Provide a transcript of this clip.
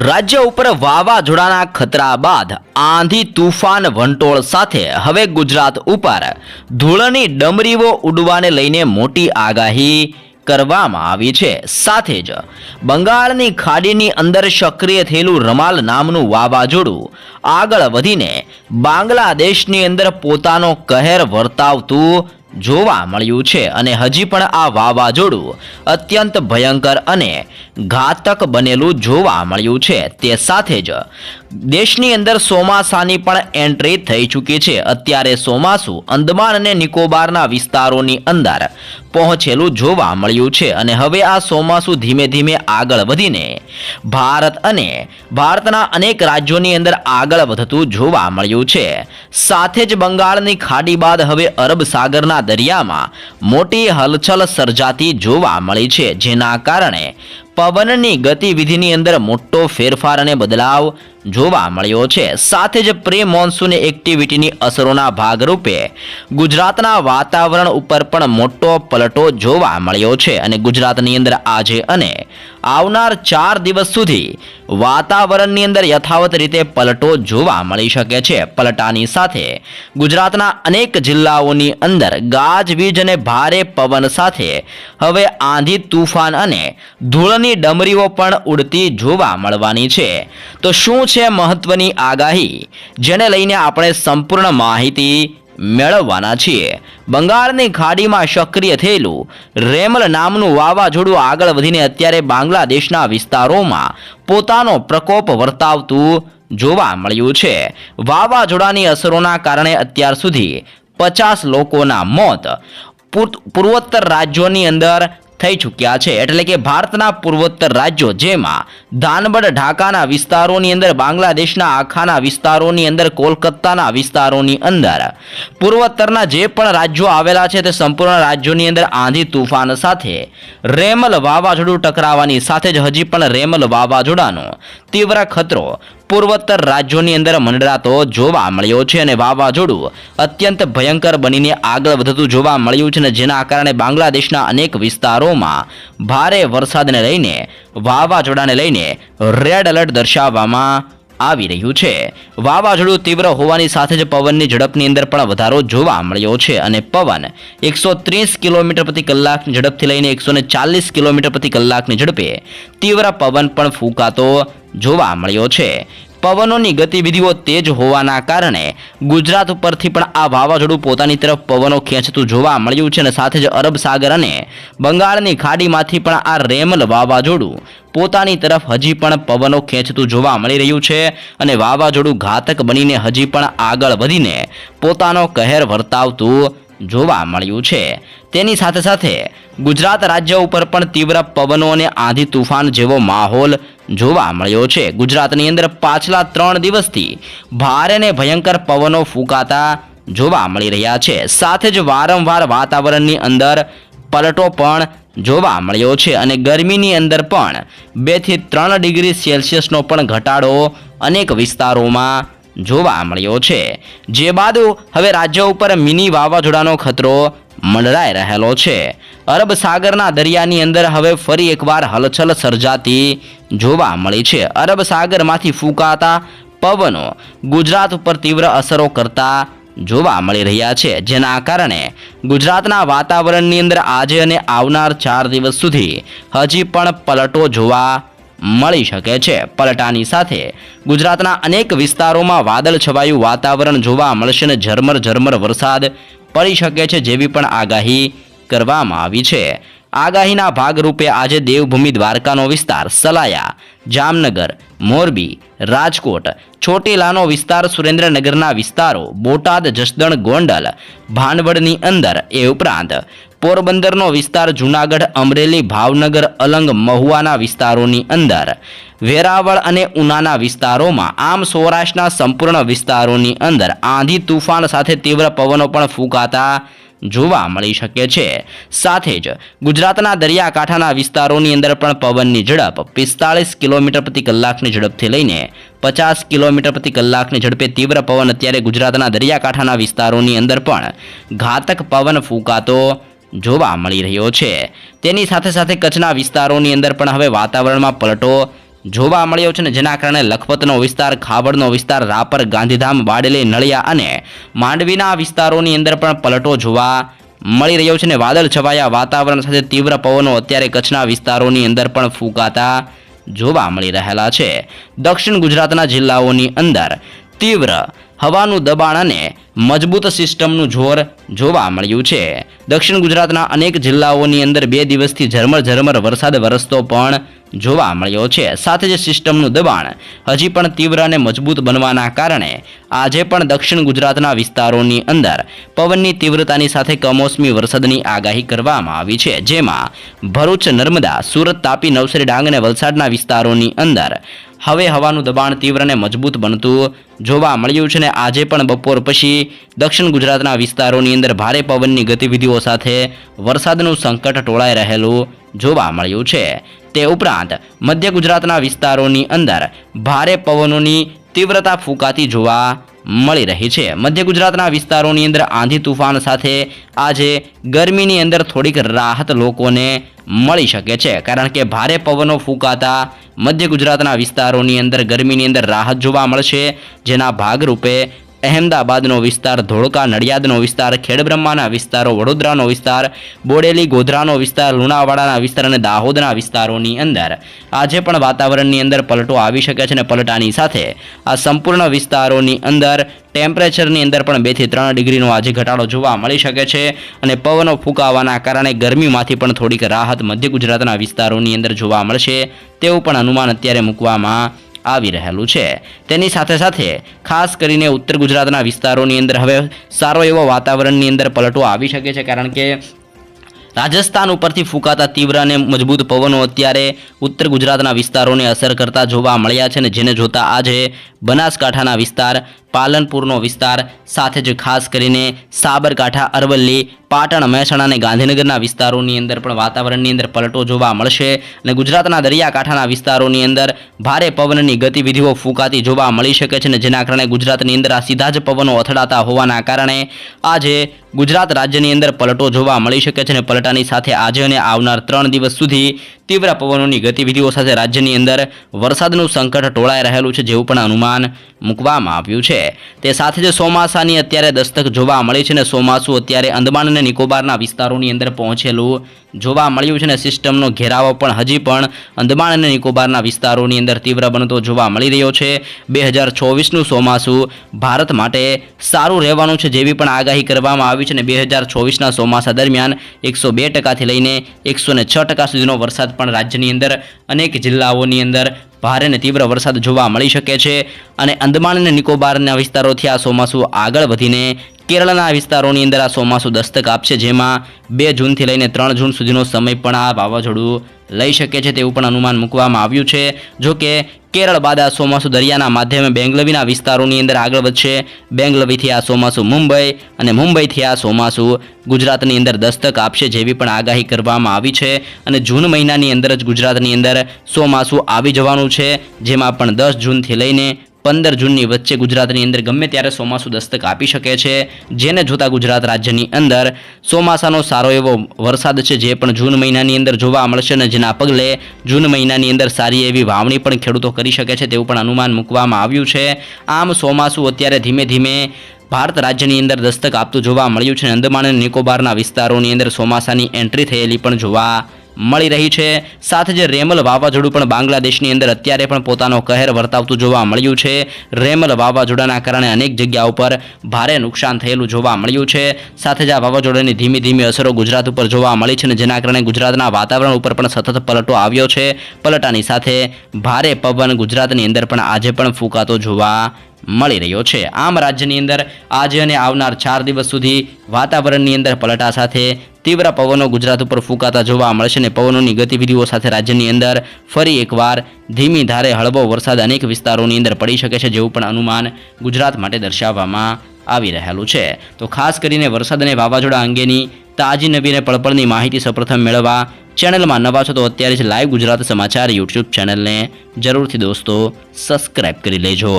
રાજ્ય ઉપર વાવાઝોડાના ખતરા બાદ આંધી તુફાન વંટોળ સાથે હવે ગુજરાત ઉપર ધૂળની ડમરીઓ ઉડવાને લઈને મોટી આગાહી કરવામાં આવી છે. સાથે જ બંગાળની ખાડીની અંદર સક્રિય થયેલું રમાલ નામનું વાવાઝોડું આગળ વધીને બાંગ્લાદેશની અંદર પોતાનો કહેર વર્તાવતું જોવા મળ્યું છે અને હજી પણ આ વાવાઝોડું અત્યંત ભયંકર અને ઘાતક બનેલું જોવા મળ્યું છે. તે સાથે જ દેશની અંદર ચોમાસાની પણ એન્ટ્રી થઈ ચૂકી છે. અત્યારે ચોમાસું અંદમાન અને નિકોબારના વિસ્તારોની અંદર પહોંચેલું જોવા મળ્યું છે અને હવે આ ચોમાસું ધીમે ધીમે આગળ વધીને ભારત અને ભારતના અનેક રાજ્યોની અંદર આગળ વધતું જોવા મળ્યું છે. સાથે જ બંગાળની ખાડી બાદ હવે અરબ સાગરના દરિયામાં મોટી હલચલ સર્જાતી જોવા મળી છે, જેના કારણે પવનની ગતિવિધિની અંદર મોટો ફેરફાર અને બદલાવ જોવા મળ્યો છે. સાથે જ પ્રે મોન્સૂન એક્ટિવિટીની અસરોના ભાગરૂપે ગુજરાતના વાતાવરણ ઉપર પણ મોટો પલટો જોવા મળ્યો છે અને ગુજરાતની અંદર આજે અને આવનાર ચાર દિવસ સુધી વાતાવરણની અંદર યથાવત રીતે પલટો જોવા મળી શકે છે. પલટાની સાથે ગુજરાતના અનેક જિલ્લાઓની અંદર ગાજવીજ અને ભારે પવન સાથે હવે આંધી તુફાન અને ધૂળની ડમરીઓ પણ ઉડતી જોવા મળવાની છે. તો શું છે મહત્વની આગાહી? જેને લઈને આપણે સંપૂર્ણ માહિતી મેળવવાના છીએ. બંગાળની ખાડીમાં સક્રિય થયેલું રેમલ નામનું વાવાઝોડું આગળ વધીને અત્યારે બાંગ્લાદેશના વિસ્તારોમાં પોતાનો પ્રકોપ વર્તાવતું જોવા મળ્યું છે. વાવાઝોડાની અસરોના કારણે અત્યાર સુધી પચાસ લોકોના મોત. પૂર- પૂર્વોત્તર રાજ્યોની અંદર થઈ ચૂક્યા છે. એટલે કે ભારતના પૂર્વોત્તર રાજ્યો, જેમાં ધાનબડ ઢાકાના વિસ્તારોની અંદર, બાંગ્લાદેશના આખાના વિસ્તારોની અંદર, કોલકાતાના વિસ્તારોની અંદર. પૂર્વોત્તરના જે પણ રાજ્યો આવેલા છે તે સંપૂર્ણ રાજ્યોની અંદર આંધી તુફાન સાથે રેમલ વાવાઝોડું ટકરાવાની સાથે જ હજી પણ રેમલ વાવાઝોડાનો તીવ્ર ખતરો પૂર્વોત્તર રાજ્યોની અંદર મંડરાતો જોવા મળ્યો છે અને વાવાઝોડું અત્યંત ભયંકર બનીને આગળ વધતું જોવા મળ્યું છે અને જેના કારણે બાંગ્લાદેશના અનેક વિસ્તારોમાં ભારે વરસાદને લઈને વાવાઝોડાને લઈને રેડ એલર્ટ દર્શાવવામાં આવી રહ્યું છે. વાવાઝોડું તીવ્ર હોવાની સાથે જ પવનની ઝડપની અંદર પણ વધારો જોવા મળ્યો છે અને પવન એકસો ત્રીસ કિલોમીટર પ્રતિ કલાકની ઝડપથી લઈને એકસો ચાલીસ કિલોમીટર પ્રતિ કલાકની ઝડપે તીવ્ર પવન પણ ફૂંકાતો જોવા મળ્યો છે. પવનોની ગતિવિધિઓ તેજ હોવાના કારણે ગુજરાત ઉપરથી પણ આ વાવાઝોડું પોતાની તરફ પવનો ખેંચતું જોવા મળ્યું છે અને સાથે જ અરબ સાગર અને બંગાળની ખાડીમાંથી પણ આ રેમલ વાવાઝોડું પોતાની તરફ હજી પણ પવનો ખેંચતું જોવા મળી રહ્યું છે અને વાવાઝોડું ઘાતક બનીને હજી પણ આગળ વધીને પોતાનો કહેર વર્તાવતું જોવા મળ્યું છે. તેની સાથે સાથે ગુજરાત રાજ્ય ઉપર પણ તીવ્ર પવનો અને આંધી તુફાન જેવો માહોલ જોવા મળ્યો છે. ગુજરાતની અંદર પાછલા ત્રણ દિવસથી ભારે અને ભયંકર પવનો ફૂંકાતા જોવા મળી રહ્યા છે. સાથે જ વારંવાર વાતાવરણની અંદર પલટો પણ જોવા મળ્યો છે અને ગરમીની અંદર પણ બેથી ત્રણ ડિગ્રી સેલ્સિયસનો પણ ઘટાડો અનેક વિસ્તારોમાં જોવા મળ્યો છે. જે બાદ હવે રાજ્ય ઉપર મિની વાવાઝોડાનો ખતરો મંડરાઈ રહેલો છે. અરબ સાગરના દરિયાની અંદર હવે ફરી એકવાર હલચલ સર્જાતી જોવા મળી છે. અરબ સાગરમાંથી ફૂંકાતા પવનો ગુજરાત ઉપર તીવ્ર અસરો કરતા જોવા મળી રહ્યા છે. જેના કારણે ગુજરાતના વાતાવરણની અંદર આજે અને આવનાર ચાર દિવસ સુધી હજી પણ પલટો જોવા મળી શકે છે. પલટાની સાથે ગુજરાતના અનેક વિસ્તારોમાં વાદળ છવાયું વાતાવરણ જોવા મળશે અને ઝરમર ઝરમર વરસાદ પડી શકે છે જેવી પણ આગાહી કરવામાં આવી છે. આગાહીના ભાગરૂપે આજે દેવભૂમિ દ્વારકાનો વિસ્તાર સલાયા, જામનગર, મોરબી, રાજકોટ, ચોટીલાનો વિસ્તાર સુરેન્દ્રનગરના વિસ્તારો, બોટાદ, જસદણ, ગોંડલ ભાનવડની અંદર એ ઉપરાંત પોરબંદરનો વિસ્તાર જૂનાગઢ, અમરેલી, ભાવનગર, અલંગ, મહુવાના વિસ્તારોની અંદર, વેરાવળ અને ઉનાના વિસ્તારોમાં આમ સૌરાષ્ટ્રના સંપૂર્ણ વિસ્તારોની અંદર આંધી, તુફાન સાથે તીવ્ર પવનો પણ ફૂંકાતા જોવા મળી શકે છે. સાથે જ ગુજરાતના દરિયાકાંઠાના વિસ્તારોની અંદર પણ પવનની ઝડપ પિસ્તાળીસ કિલોમીટર પ્રતિ કલાકની ઝડપથી લઈને પચાસ કિલોમીટર પ્રતિ કલાકની ઝડપે તીવ્ર પવન અત્યારે ગુજરાતના દરિયાકાંઠાના વિસ્તારોની અંદર પણ ઘાતક પવન ફૂંકાતો જોવા મળી રહ્યો છે. તેની સાથે સાથે કચ્છના વિસ્તારોની અંદર પણ હવે વાતાવરણમાં પલટો જોવા મળ્યો છે ને, જેના કારણે લખપતનો વિસ્તાર, ખાવડનો વિસ્તાર, રાપર, ગાંધીધામ બાડેલી નળિયા અને માંડવીના વિસ્તારોની અંદર પણ પલટો જોવા મળી રહ્યો છે ને, વાદળ છવાયા વાતાવરણ સાથે તીવ્ર પવનો અત્યારે કચ્છના વિસ્તારોની અંદર પણ ફૂંકાતા જોવા મળી રહેલા છે. દક્ષિણ ગુજરાતના જિલ્લાઓની અંદર તીવ્ર હવાનું દબાણ અને મજબૂત સિસ્ટમનું જોર જોવા મળ્યું છે. દક્ષિણ ગુજરાતના અનેક જિલ્લાઓની અંદર બે દિવસથી ઝરમર ઝરમર વરસાદ વરસતો પણ જોવા મળ્યો છે. સાથે જ સિસ્ટમનું દબાણ હજી પણ તીવ્ર અને મજબૂત બનવાના કારણે આજે પણ દક્ષિણ ગુજરાતના વિસ્તારોની અંદર પવનની તીવ્રતાની સાથે કમોસમી વરસાદની આગાહી કરવામાં આવી છે. જેમાં ભરૂચ, નર્મદા, સુરત, તાપી, નવસારી, ડાંગ અને વલસાડના વિસ્તારોની અંદર હવે હવાનું દબાણ તીવ્ર અને મજબૂત બનતું જોવા મળ્યું છે ને આજે પણ બપોર પછી દક્ષિણ ગુજરાતના વિસ્તારોની અંદર ભારે પવનની ગતિવિધિઓ સાથે વરસાદનું સંકટ ટોળાઈ રહેલું જોવા મળ્યું છે. તે ઉપરાંત મધ્ય ગુજરાતના વિસ્તારોની અંદર ભારે પવનોની તીવ્રતા ફૂંકાતી જોવા મળી રહી છે. મધ્ય ગુજરાતના વિસ્તારોની અંદર આંધી તુફાન સાથે આજે ગરમીની અંદર થોડીક રાહત લોકોને મળી શકે છે. કારણ કે ભારે પવનો ફૂંકાતા મધ્ય ગુજરાતના વિસ્તારોની અંદર ગરમીની અંદર રાહત જોવા મળશે, જેના ભાગરૂપે અહેમદાબાદનો વિસ્તાર, ધોળકા નડિયાદનો વિસ્તાર, ખેડબ્રહ્માના વિસ્તારો, વડોદરાનો વિસ્તાર, બોડેલી, ગોધરાનો વિસ્તાર, લુણાવાડાના વિસ્તાર અને દાહોદના વિસ્તારોની અંદર. આજે પણ વાતાવરણની અંદર પલટો આવી શકે છે અને પલટાની સાથે આ સંપૂર્ણ વિસ્તારોની અંદર ટેમ્પરેચરની અંદર પણ બેથી ત્રણ ડિગ્રીનો આજે ઘટાડો જોવા મળી શકે છે અને પવનો ફૂંકાવાના કારણે ગરમીમાંથી પણ થોડીક રાહત મધ્ય ગુજરાતના વિસ્તારોની અંદર જોવા મળશે. તેવું પણ અનુમાન અત્યારે મૂકવામાં આવી રહેલું છે. તેની સાથે સાથે ખાસ કરીને ઉત્તર ગુજરાતના વિસ્તારોની અંદર હવે સારો એવો વાતાવરણની અંદર પલટો આવી શકે છે, કારણ કે રાજસ્થાન ઉપરથી ફૂંકાતા તીવ્ર અને મજબૂત પવનો અત્યારે ઉત્તર ગુજરાતના વિસ્તારોને અસર કરતા જોવા મળ્યા છે ને જેને જોતા આજે બનાસકાંઠાના વિસ્તાર, પાલનપુરનો વિસ્તાર, સાથે જ ખાસ કરીને સાબરકાંઠા, અરવલ્લી, પાટણ, મહેસાણા અને ગાંધીનગરના વિસ્તારોની અંદર પણ વાતાવરણની અંદર પલટો જોવા મળશે અને ગુજરાતના દરિયાકાંઠાના વિસ્તારોની અંદર ભારે પવનની ગતિવિધિઓ ફૂંકાતી જોવા મળી શકે છે અને જેના કારણે ગુજરાતની અંદર આ સીધા જ પવનો અથડાતા હોવાના કારણે આજે ગુજરાત રાજ્યની અંદર પલટો જોવા મળી શકે છે અને પલટાની સાથે આજે અને આવનાર ત્રણ દિવસ સુધી તીવ્ર પવનોની ગતિવિધિઓ સાથે રાજ્યની અંદર વરસાદનું સંકટ ટોળાઈ રહેલું છે જેવું પણ અનુમાન મૂકવામાં આવ્યું છે. તે સાથે જ ચોમાસાની અત્યારે દસ્તક જોવા મળી છે અને ચોમાસું અત્યારે અંદમાન અને નિકોબારના વિસ્તારોની અંદર પહોંચેલું જોવા મળ્યું છે અને સિસ્ટમનો ઘેરાવો પણ હજી પણ અંદમાન અને નિકોબારના વિસ્તારોની અંદર તીવ્ર બનતો જોવા મળી રહ્યો છે. બે હજાર ચોવીસનું ચોમાસું ભારત માટે સારું રહેવાનું છે જેવી પણ આગાહી કરવામાં આવી છે અને બે હજાર ચોવીસના ચોમાસા દરમિયાન એકસો બે ટકાથી લઈને એકસો ને છ ટકા સુધીનો વરસાદ પણ રાજ્યની અંદર અનેક જિલ્લાઓની અંદર ભારે અને તીવ્ર વરસાદ જોવા મળી શકે છે. અને અંદમાન અને નિકોબારના વિસ્તારોથી આ ચોમાસું આગળ વધીને કેરળના વિસ્તારોની અંદર આ ચોમાસું દસ્તક આપશે, જેમાં બે જૂનથી લઈને ત્રણ જૂન સુધીનો સમય પણ આ વાવાઝોડું લઈ શકે છે તેવું પણ અનુમાન મૂકવામાં આવ્યું છે. જો કે કેરળ બાદ આ ચોમાસું દરિયાના માધ્યમે બેંગલવીના વિસ્તારોની અંદર આગળ વધશે. બેંગલવીથી આ ચોમાસું મુંબઈ અને મુંબઈથી આ ચોમાસું ગુજરાતની અંદર દસ્તક આપશે જેવી પણ આગાહી કરવામાં આવી છે. અને જૂન મહિનાની અંદર જ ગુજરાતની અંદર ચોમાસું આવી જવાનું છે, જેમાં પણ દસ જૂનથી લઈને પંદર જૂનની વચ્ચે ગુજરાતની અંદર ગમે ત્યારે ચોમાસું દસ્તક આપી શકે છે. જેને જોતા ગુજરાત રાજ્યની અંદર ચોમાસાનો સારો એવો વરસાદ છે જે પણ જૂન મહિનાની અંદર જોવા મળશે અને જેના પગલે જૂન મહિનાની અંદર સારી એવી વાવણી પણ ખેડૂતો કરી શકે છે તેવું પણ અનુમાન મૂકવામાં આવ્યું છે. આમ ચોમાસું અત્યારે ધીમે ધીમે ભારત રાજ્યની અંદર દસ્તક આપતું જોવા મળ્યું છે અંદમાન અને નિકોબારના વિસ્તારોની અંદર ચોમાસાની એન્ટ્રી થયેલી પણ જોવા મળી રહી છે. સાથે જ રેમલ વાવાઝોડું પણ બાંગ્લાદેશની અંદર અત્યારે પણ પોતાનો કહેર વર્તાવતું જોવા મળ્યું છે. રેમલ વાવાઝોડાના કારણે અનેક જગ્યા ઉપર ભારે નુકસાન થયેલું જોવા મળ્યું છે. સાથે જ આ વાવાઝોડાની ધીમી ધીમી અસરો ગુજરાત ઉપર જોવા મળી છે અને જેના કારણે ગુજરાતના વાતાવરણ ઉપર પણ સતત પલટો આવ્યો છે. પલટાની સાથે ભારે પવન ગુજરાતની અંદર પણ આજે પણ ફૂંકાતો જોવા મળી રહ્યો છે. આમ રાજ્યની અંદર આજે અને આવનાર ચાર દિવસ સુધી વાતાવરણની અંદર પલટા સાથે તીવ્ર પવનો ગુજરાત ઉપર ફૂંકાતા જોવા મળશે અને પવનોની ગતિવિધિઓ સાથે રાજ્યની અંદર ફરી એકવાર ધીમી ધારે હળવો વરસાદ અનેક વિસ્તારોની અંદર પડી શકે છે જેવું પણ અનુમાન ગુજરાત માટે દર્શાવવામાં આવી રહેલું છે. તો ખાસ કરીને વરસાદ અને વાવાઝોડા અંગેની તાજી નવી અને પળપળની માહિતી સૌપ્રથમ મેળવવા ચેનલમાં નવા છો તો અત્યારે જ લાઈવ ગુજરાત સમાચાર યુટ્યુબ ચેનલને જરૂરથી દોસ્તો સબસ્ક્રાઈબ કરી લેજો.